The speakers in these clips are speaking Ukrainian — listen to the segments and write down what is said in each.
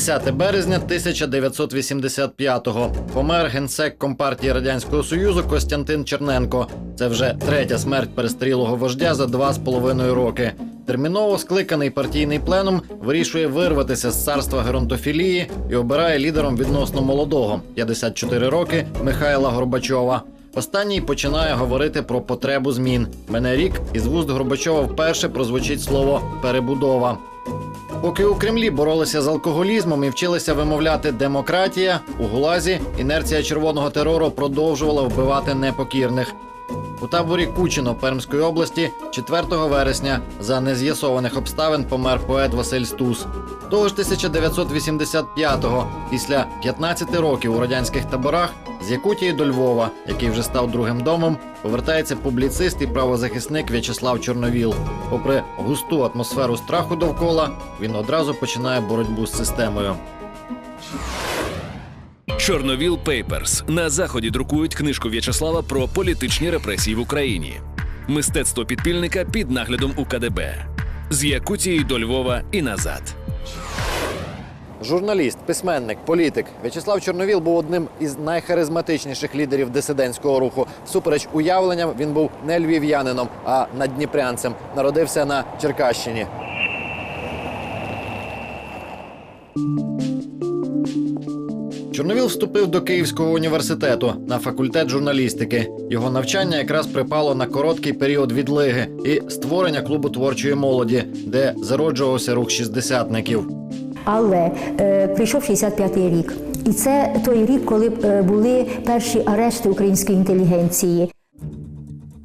10 березня 1985-го. Помер генсек Компартії Радянського Союзу Костянтин Черненко. Це вже третя смерть перестрілого вождя за два з половиною роки. Терміново скликаний партійний пленум вирішує вирватися з царства геронтофілії і обирає лідером відносно молодого 54 роки Михайла Горбачова. Останній починає говорити про потребу змін. Мене рік із вуст Горбачова вперше прозвучить слово перебудова. Поки у Кремлі боролися з алкоголізмом і вчилися вимовляти демократія, у Гулазі інерція червоного терору продовжувала вбивати непокірних. У таборі Кучино Пермської області 4 вересня за нез'ясованих обставин помер поет Василь Стус. Того ж 1985-го, після 15 років у радянських таборах, з Якутії до Львова, який вже став другим домом, повертається публіцист і правозахисник В'ячеслав Чорновіл. Попри густу атмосферу страху довкола, він одразу починає боротьбу з системою. Чорновіл Пейперс на заході друкують книжку В'ячеслава про політичні репресії в Україні, мистецтво підпільника під наглядом УКДБ з Якутії до Львова і назад. Журналіст, письменник, політик В'ячеслав Чорновіл був одним із найхаризматичніших лідерів дисидентського руху. Супереч уявленням, він був не львів'янином, а надніпрянцем. Народився на Черкащині. Чорновіл вступив до Київського університету на факультет журналістики. Його навчання якраз припало на короткий період відлиги і створення клубу творчої молоді, де зароджувався рух шістдесятників. Але е, прийшов 65-й рік, і це той рік, коли е, були перші арешти української інтелігенції.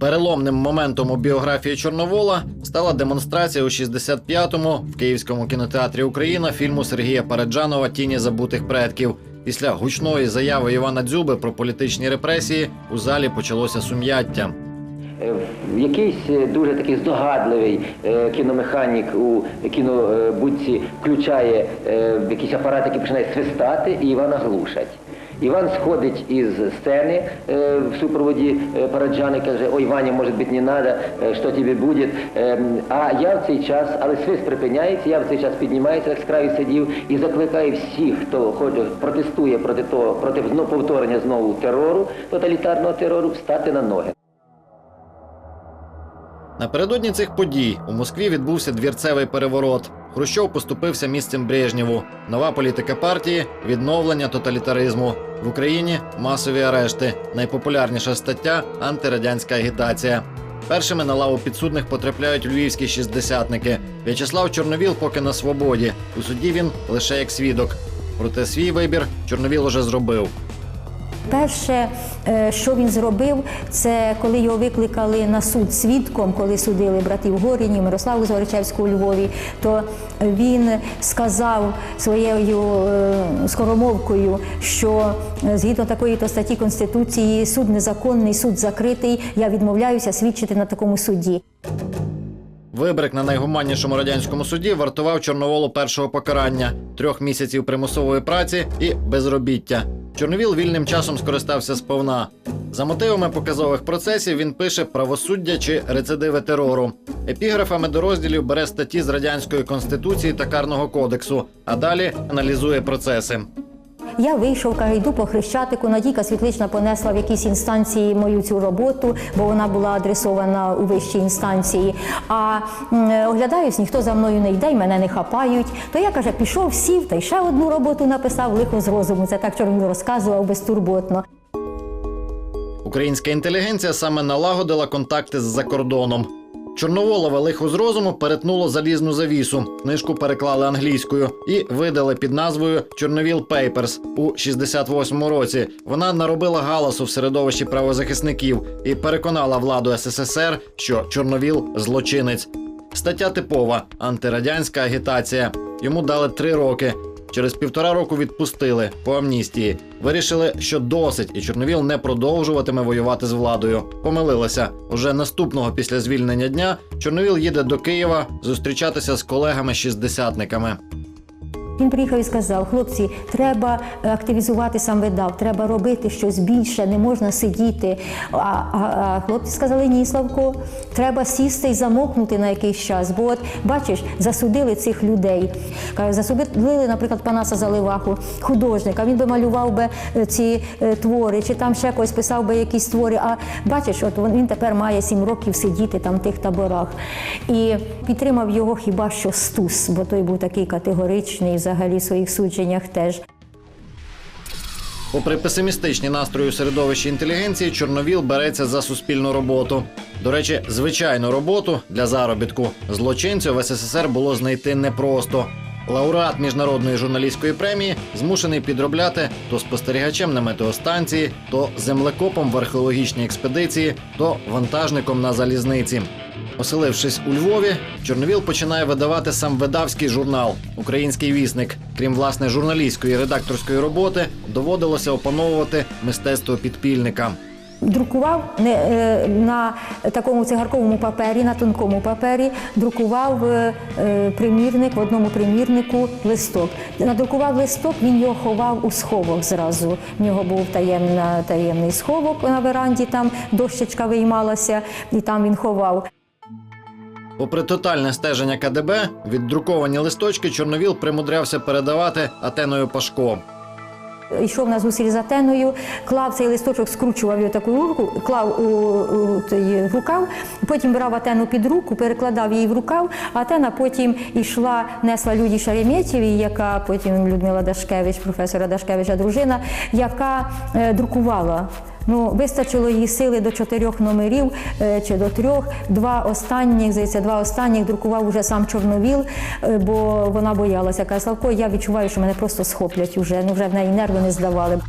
Переломним моментом у біографії Чорновола стала демонстрація у 65-му в Київському кінотеатрі Україна фільму Сергія Параджанова Тіні забутих предків. Після гучної заяви Івана Дзюби про політичні репресії у залі почалося сум'яття. Е, Якийсь е, дуже такий здогадливий е, кіномеханік у кінобудці включає якийсь апарат, який починає свистати, і Івана глушать. Іван сходить із сцени е, в супроводі е, Параджани, каже, ой, Ваня, може бути, не треба, що тобі буде. Е, А я в цей час, але свист припиняється, я в цей час піднімаюся, як з краю сидів, і закликаю всіх, хто хоче, протестує проти того, проти повторення знову терору, тоталітарного терору, встати на ноги. Напередодні цих подій у Москві відбувся двірцевий переворот. Хрущов поступився місцем Брежнєву. Нова політика партії відновлення тоталітаризму. В Україні масові арешти. Найпопулярніша стаття антирадянська агітація. Першими на лаву підсудних потрапляють львівські шістдесятники. В'ячеслав Чорновіл поки на свободі. У суді він лише як свідок. Проте свій вибір Чорновіл уже зробив. Перше, е, що він зробив, це коли його викликали на суд свідком, коли судили братів Горінів, Мирославу Згоричевську у Львові, то він сказав своєю е, скоромовкою, що е, згідно такої то статті Конституції суд незаконний, суд закритий. Я відмовляюся свідчити на такому суді. Вибрик на найгуманнішому радянському суді вартував Чорноволу першого покарання трьох місяців примусової праці і безробіття. Чорновіл вільним часом скористався сповна. За мотивами показових процесів він пише правосуддя чи рецидиви терору. Епіграфами до розділів бере статті з радянської конституції та карного кодексу, а далі аналізує процеси. Я вийшов, каже, йду по хрещатику. Надійка Світлична понесла в якійсь інстанції мою цю роботу, бо вона була адресована у вищій інстанції. А оглядаюсь, ніхто за мною не йде, мене не хапають. То я каже, пішов, сів та й ще одну роботу написав лихо з розуму. Це так, він розказував безтурботно. Українська інтелігенція саме налагодила контакти з-за кордоном. Чорноволове лихо з розуму перетнуло залізну завісу. Книжку переклали англійською і видали під назвою Чорновіл Пейперс у 68-му році. Вона наробила галасу в середовищі правозахисників і переконала владу СССР, що Чорновіл злочинець. Стаття типова антирадянська агітація. Йому дали три роки. Через півтора року відпустили по амністії. Вирішили, що досить, і Чорновіл не продовжуватиме воювати з владою. Помилилися. Уже наступного після звільнення дня Чорновіл їде до Києва зустрічатися з колегами-шістдесятниками. Він приїхав і сказав: хлопці, треба активізувати сам видав, треба робити щось більше, не можна сидіти. А, а, а хлопці сказали, ні, Славко, треба сісти і замовкнути на якийсь час. Бо от бачиш, засудили цих людей. Засудили, наприклад, Панаса Заливаху, художника. Він би малював би е, ці е, твори, чи там ще когось писав би якісь твори. А бачиш, от він тепер має сім років сидіти там в тих таборах. І підтримав його хіба що Стус, бо той був такий категоричний взагалі своїх судженнях теж. Попри песимістичні настрої у середовищі інтелігенції, Чорновіл береться за суспільну роботу. До речі, звичайну роботу для заробітку злочинців в СССР було знайти непросто. Лауреат міжнародної журналістської премії змушений підробляти то спостерігачем на метеостанції, то землекопом в археологічній експедиції, то вантажником на залізниці. Оселившись у Львові, Чорновіл починає видавати сам видавський журнал Український вісник. Крім власне журналістської і редакторської роботи, доводилося опановувати мистецтво підпільника. Друкував не е, на такому цигарковому папері, на тонкому папері, друкував е, е, примірник в одному примірнику листок. Надрукував листок, він його ховав у сховок зразу. В нього був таємна, таємний сховок на веранді, там дощечка виймалася, і там він ховав. Попри тотальне стеження КДБ, віддруковані листочки Чорновіл примудрявся передавати Атеною Пашко. Йшов на зусиль з Атеною, клав цей листочок, скручував його таку руку, клав у, у той рукав, потім брав Атену під руку, перекладав її в рукав, а Атена потім йшла, несла Люді Шареметєві, яка потім Людмила Дашкевич, професора Дашкевича дружина, яка е, друкувала. Ну, вистачило її сили до чотирьох номерів е, чи до трьох. Два останніх, здається, два останніх друкував уже сам Чорновіл, е, бо вона боялася. Каже, Славко, я відчуваю, що мене просто схоплять уже. Ну вже в неї нерви не здавали.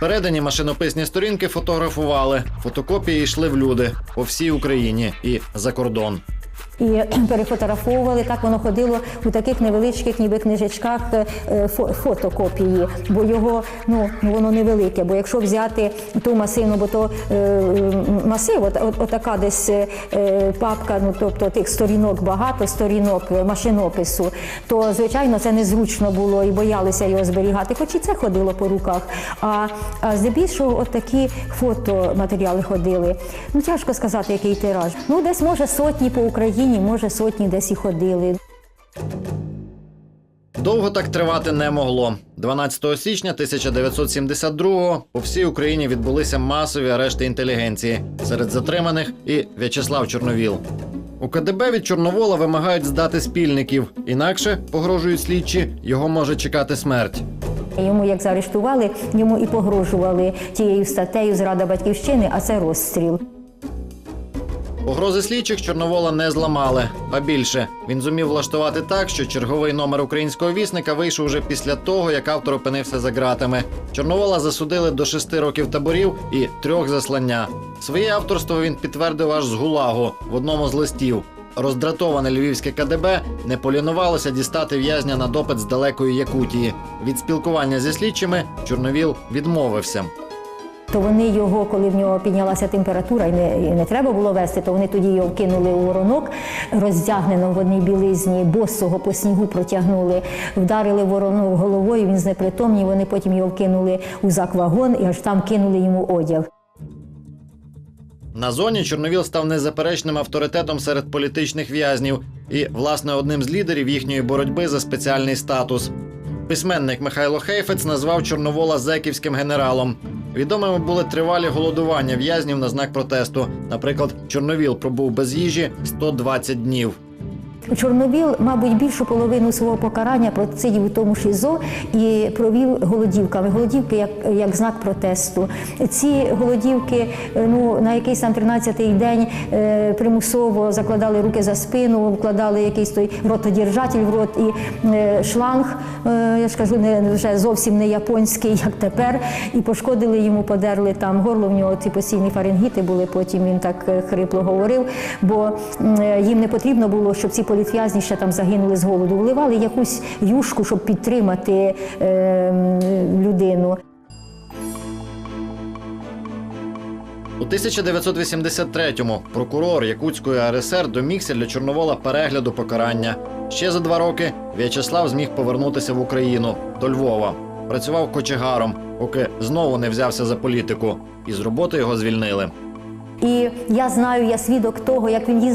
Передані машинописні сторінки фотографували. Фотокопії йшли в люди по всій Україні і за кордон. І перефотографовували. Так воно ходило у таких невеличких, ніби книжечках е, фотокопії, бо його ну, воно невелике. Бо якщо взяти ту масивну, бо то е, масив, от, от, отака десь е, папка, ну тобто тих сторінок багато, сторінок е, машинопису, то звичайно це незручно було і боялися його зберігати. Хоч і це ходило по руках. А, а здебільшого от такі фотоматеріали ходили. Ну тяжко сказати, який тираж. Ну десь може сотні по Україні, може сотні десь і ходили. Довго так тривати не могло. 12 січня 1972-го по всій Україні відбулися масові арешти інтелігенції. Серед затриманих і В'ячеслав Чорновіл. У КДБ від Чорновола вимагають здати спільників, інакше погрожують слідчі, його може чекати смерть. Йому як заарештували, йому і погрожували тією статтею зрада батьківщини, а це розстріл. Погрози слідчих Чорновола не зламали. А більше він зумів влаштувати так, що черговий номер українського вісника вийшов уже після того, як автор опинився за ґратами. Чорновола засудили до шести років таборів і трьох заслання. Своє авторство він підтвердив аж з гулагу в одному з листів. Роздратоване львівське КДБ не полінувалося дістати в'язня на допит з далекої Якутії. Від спілкування зі слідчими Чорновіл відмовився. То вони його, коли в нього піднялася температура і не, і не треба було вести, то вони тоді його вкинули у воронок, роздягнено в одній білизні, босого по снігу протягнули, вдарили воронок головою, він знепритомнів, вони потім його вкинули у заквагон і аж там кинули йому одяг. На зоні Чорновіл став незаперечним авторитетом серед політичних в'язнів і, власне, одним з лідерів їхньої боротьби за спеціальний статус. Письменник Михайло Хейфець назвав Чорновола зеківським генералом. Відомими були тривалі голодування в'язнів на знак протесту. Наприклад, Чорновіл пробув без їжі 120 днів. Чорновіл, мабуть, більшу половину свого покарання просидів у тому ШІЗО і провів голодівками. Голодівки як, як знак протесту. Ці голодівки е, ну, на якийсь там 13-й день е, примусово закладали руки за спину, вкладали якийсь той ротодержатель в рот і е, шланг, е, я ж кажу, не вже зовсім не японський, як тепер, і пошкодили йому, подерли там горло. В нього ці постійні фарингіти були. Потім він так е, хрипло говорив, бо е, їм не потрібно було, щоб ці політв'язні ще там загинули з голоду. Вливали якусь юшку, щоб підтримати е, людину. У У 1983-му прокурор Якутської РСР домігся для Чорновола перегляду покарання. Ще за два роки В'ячеслав зміг повернутися в Україну до Львова. Працював кочегаром, поки знову не взявся за політику, і з роботи його звільнили. І я знаю, я свідок того, як він їх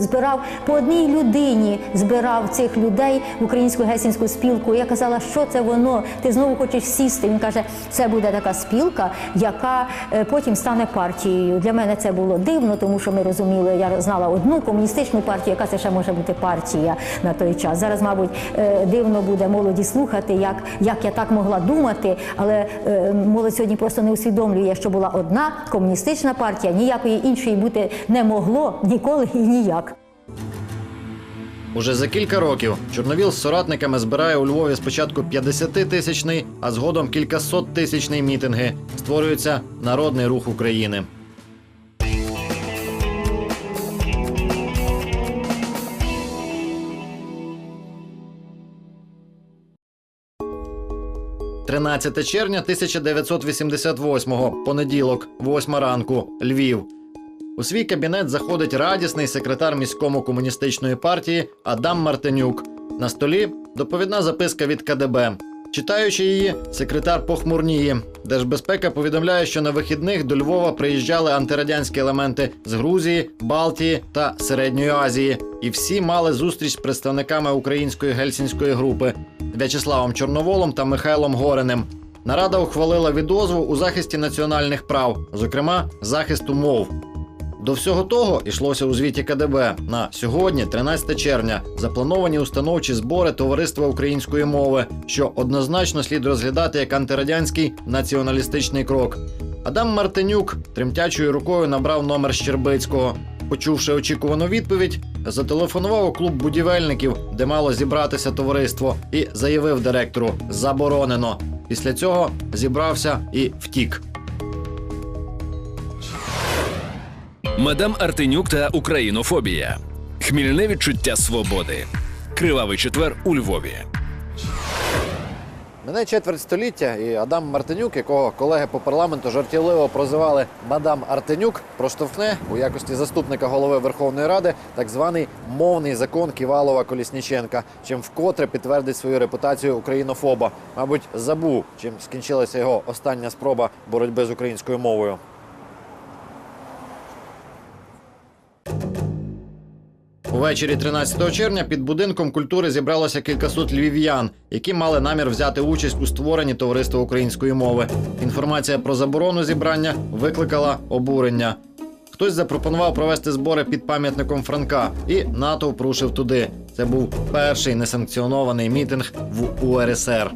збирав по одній людині, збирав цих людей в українську гельсінську спілку. Я казала, що це воно? Ти знову хочеш сісти. Він каже, це буде така спілка, яка е, потім стане партією. Для мене це було дивно, тому що ми розуміли, я знала одну комуністичну партію, яка це ще може бути партія на той час. Зараз, мабуть, е, дивно буде молоді слухати, як, як я так могла думати, але е, молодь сьогодні просто не усвідомлює, що була одна комуністична партія, ніякої іншої бути не могло ніколи і ніяк. Уже за кілька років Чорновіл з соратниками збирає у Львові спочатку 50-тисячний, а згодом кількасоттисячний мітинги. Створюється Народний рух України. «13 червня 1988-го, понеділок, 8 ранку, Львів. У свій кабінет заходить радісний секретар міському комуністичної партії Адам Мартинюк. На столі доповідна записка від КДБ. Читаючи її, секретар похмурніє. Держбезпека повідомляє, що на вихідних до Львова приїжджали антирадянські елементи з Грузії, Балтії та Середньої Азії, і всі мали зустріч з представниками української гельсінської групи В'ячеславом Чорноволом та Михайлом Гориним. Нарада ухвалила відозву у захисті національних прав, зокрема захисту мов. До всього того йшлося у звіті КДБ на сьогодні, 13 червня, заплановані установчі збори Товариства української мови, що однозначно слід розглядати як антирадянський націоналістичний крок. Адам Мартинюк тремтячою рукою набрав номер Щербицького. Почувши очікувану відповідь, зателефонував у клуб будівельників, де мало зібратися товариство, і заявив директору заборонено. Після цього зібрався і втік. Мадам Артенюк та Українофобія. Хмільне відчуття свободи. Кривавий четвер у Львові. Мене четверть століття, і Адам Мартинюк, якого колеги по парламенту жартівливо прозивали Мадам Артенюк, проштовхне у якості заступника голови Верховної Ради так званий мовний закон Ківалова Колісніченка, чим вкотре підтвердить свою репутацію українофоба. Мабуть, забув, чим скінчилася його остання спроба боротьби з українською мовою. Увечері 13 червня під будинком культури зібралося кількасот львів'ян, які мали намір взяти участь у створенні товариства української мови. Інформація про заборону зібрання викликала обурення. Хтось запропонував провести збори під пам'ятником Франка, і натовп рушив туди. Це був перший несанкціонований мітинг в УРСР.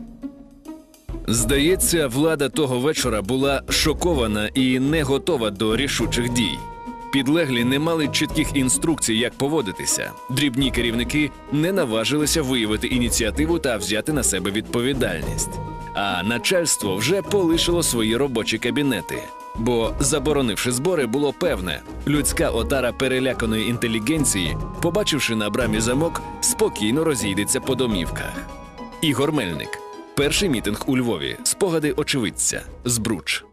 Здається, влада того вечора була шокована і не готова до рішучих дій. Підлеглі не мали чітких інструкцій, як поводитися. Дрібні керівники не наважилися виявити ініціативу та взяти на себе відповідальність. А начальство вже полишило свої робочі кабінети. Бо, заборонивши збори, було певне, людська отара переляканої інтелігенції, побачивши на брамі замок, спокійно розійдеться по домівках. Ігор Мельник. Перший мітинг у Львові. Спогади очевидця. Збруч.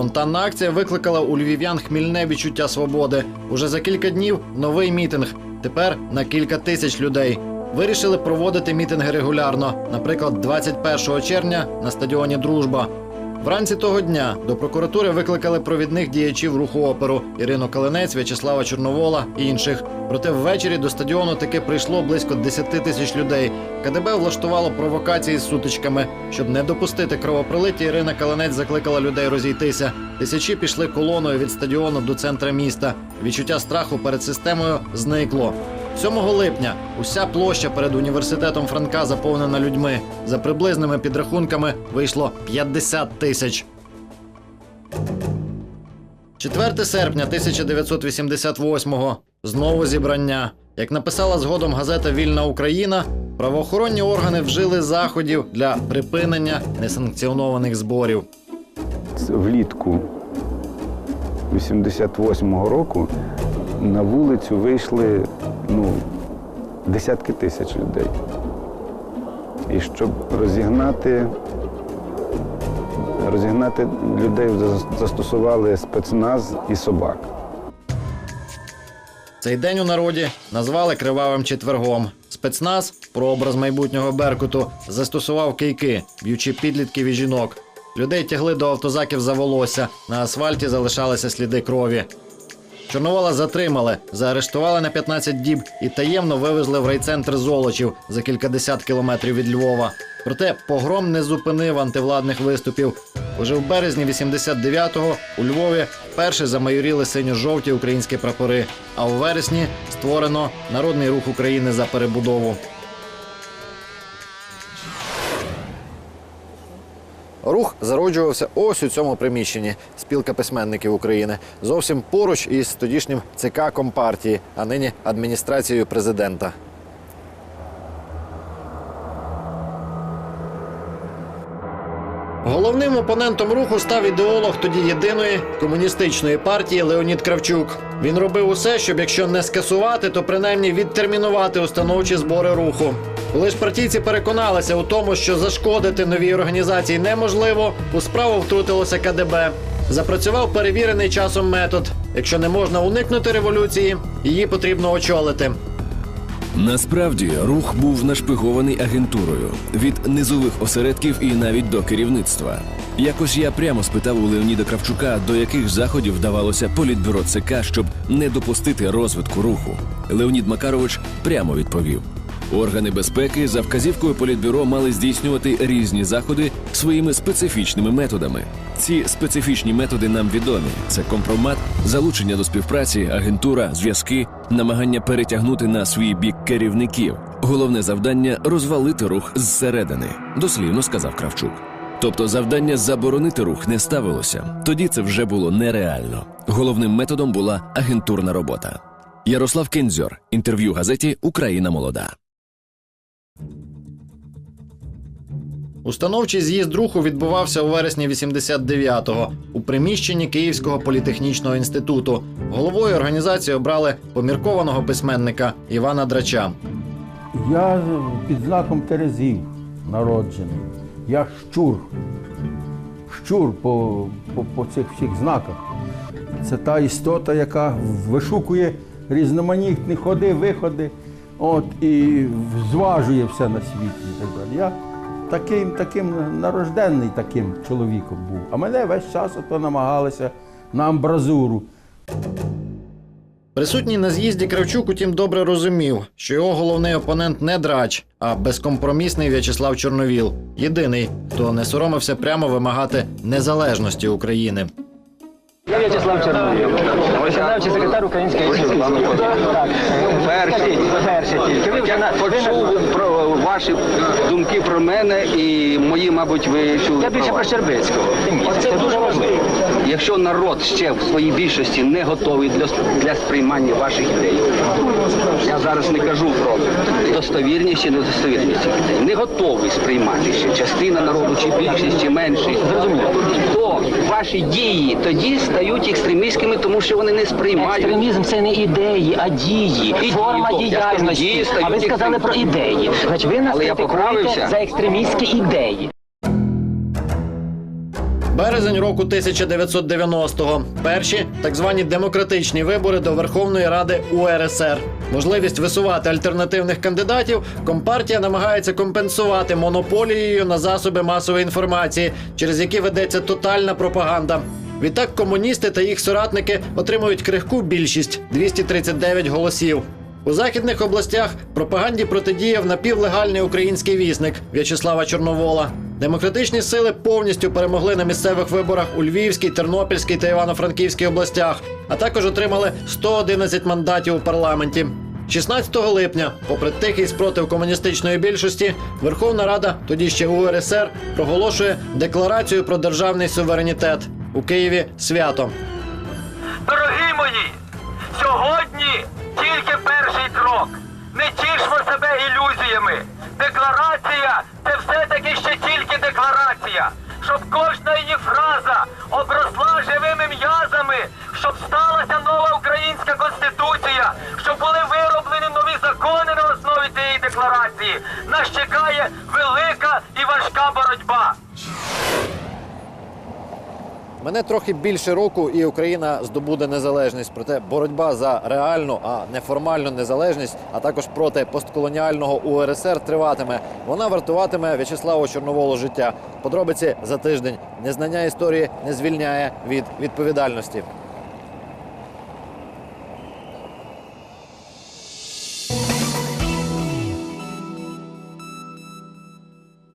Спонтанна акція викликала у львів'ян хмільне відчуття свободи. Уже за кілька днів новий мітинг. Тепер на кілька тисяч людей. Вирішили проводити мітинги регулярно, наприклад, 21 червня на стадіоні Дружба. Вранці того дня до прокуратури викликали провідних діячів руху оперу Ірину Калинець, В'ячеслава Чорновола і інших. Проте ввечері до стадіону таки прийшло близько 10 тисяч людей. КДБ влаштувало провокації з сутичками. Щоб не допустити кровопролиття, Ірина Калинець закликала людей розійтися. Тисячі пішли колоною від стадіону до центра міста. Відчуття страху перед системою зникло. 7 липня уся площа перед університетом Франка заповнена людьми. За приблизними підрахунками вийшло 50 тисяч. 4 серпня 1988-го. Знову зібрання. Як написала згодом газета Вільна Україна, правоохоронні органи вжили заходів для припинення несанкціонованих зборів. влітку 88-го року на вулицю вийшли ну, десятки тисяч людей. І щоб розігнати розігнати людей застосували спецназ і собак. Цей день у народі назвали кривавим четвергом. Спецназ, прообраз майбутнього Беркуту, застосував кийки, б'ючи підлітків і жінок. Людей тягли до автозаків за волосся. На асфальті залишалися сліди крові. Чорновола затримали, заарештували на 15 діб і таємно вивезли в райцентр Золочів за кількадесят кілометрів від Львова. Проте погром не зупинив антивладних виступів. Уже в березні 89-го у Львові вперше замайоріли синьо-жовті українські прапори. А у вересні створено Народний рух України за перебудову. Рух зароджувався ось у цьому приміщенні спілка письменників України, зовсім поруч із тодішнім ЦК Компартії, а нині адміністрацією президента. Головним опонентом руху став ідеолог тоді єдиної комуністичної партії Леонід Кравчук. Він робив усе, щоб якщо не скасувати, то принаймні відтермінувати установчі збори руху. Коли ж партійці переконалися у тому, що зашкодити новій організації неможливо, у справу втрутилося КДБ. Запрацював перевірений часом метод. Якщо не можна уникнути революції, її потрібно очолити. Насправді рух був нашпигований агентурою від низових осередків і навіть до керівництва. Якось я прямо спитав у Леоніда Кравчука, до яких заходів вдавалося політбюро ЦК, щоб не допустити розвитку руху. Леонід Макарович прямо відповів: органи безпеки за вказівкою політбюро мали здійснювати різні заходи своїми специфічними методами. Ці специфічні методи нам відомі: це компромат, залучення до співпраці, агентура, зв'язки, намагання перетягнути на свій бік керівників. Головне завдання розвалити рух зсередини, дослівно сказав Кравчук. Тобто завдання заборонити рух не ставилося. Тоді це вже було нереально. Головним методом була агентурна робота. Ярослав Кензьор, інтерв'ю газеті Україна молода. Установчий з'їзд руху відбувався у вересні 89-го у приміщенні Київського політехнічного інституту. Головою організації обрали поміркованого письменника Івана Драча. Я під знаком Терезів народжений. Я щур. Щур по, по, по цих всіх знаках. Це та істота, яка вишукує різноманітні ходи, виходи, от, і зважує все на світі так далі. Таким, таким нарожденний таким чоловіком був. А мене весь час ото намагалися на амбразуру. Присутній на з'їзді Кравчук, утім, добре розумів, що його головний опонент не драч, а безкомпромісний В'ячеслав Чорновіл. Єдиний, хто не соромився прямо вимагати незалежності України. Я В'ячеслав Чорновіл, виконавчий секретар Української інституції. Так, Перший. перший тільки. Ви вже Я почув про ваші думки про мене і мої, мабуть, ви чули. Я більше про. Щербицького. Це дуже важливо. Якщо народ ще в своїй більшості не готовий для, для сприймання ваших ідей, я зараз не кажу про достовірність чи недостовірність ідей, не готовий сприймати ще частина народу, чи більшість, чи меншість, то ваші дії тоді стають екстремістськими, тому що вони не сприймають. Екстремізм це не ідеї, а дії, І форма діяльності. дії А ви сказали про ідеї. Значить, ви нас Але я критикуєте поправився. за екстремістські ідеї. Березень року 1990-го. Перші так звані демократичні вибори до Верховної Ради УРСР. Можливість висувати альтернативних кандидатів компартія намагається компенсувати монополією на засоби масової інформації, через які ведеться тотальна пропаганда. Відтак комуністи та їх соратники отримують крихку більшість 239 голосів. У західних областях пропаганді протидіяв напівлегальний український вісник В'ячеслава Чорновола. Демократичні сили повністю перемогли на місцевих виборах у Львівській, Тернопільській та Івано-Франківській областях, а також отримали 111 мандатів у парламенті. 16 липня, попри тихий спротив комуністичної більшості, Верховна Рада, тоді ще УРСР, проголошує декларацію про державний суверенітет у Києві свято. Дорогі мої, сьогодні тільки перший крок. Не тішмо себе ілюзіями. Декларація це все-таки ще тільки декларація. Щоб кожна її фраза обросла живими м'язами, щоб сталася нова українська конституція, щоб були вироблені нові закони на основі цієї декларації. Нас Мене трохи більше року, і Україна здобуде незалежність. Проте боротьба за реальну, а не формальну незалежність, а також проти постколоніального УРСР триватиме. Вона вартуватиме В'ячеславу Чорноволу життя. Подробиці за тиждень. Незнання історії не звільняє від відповідальності.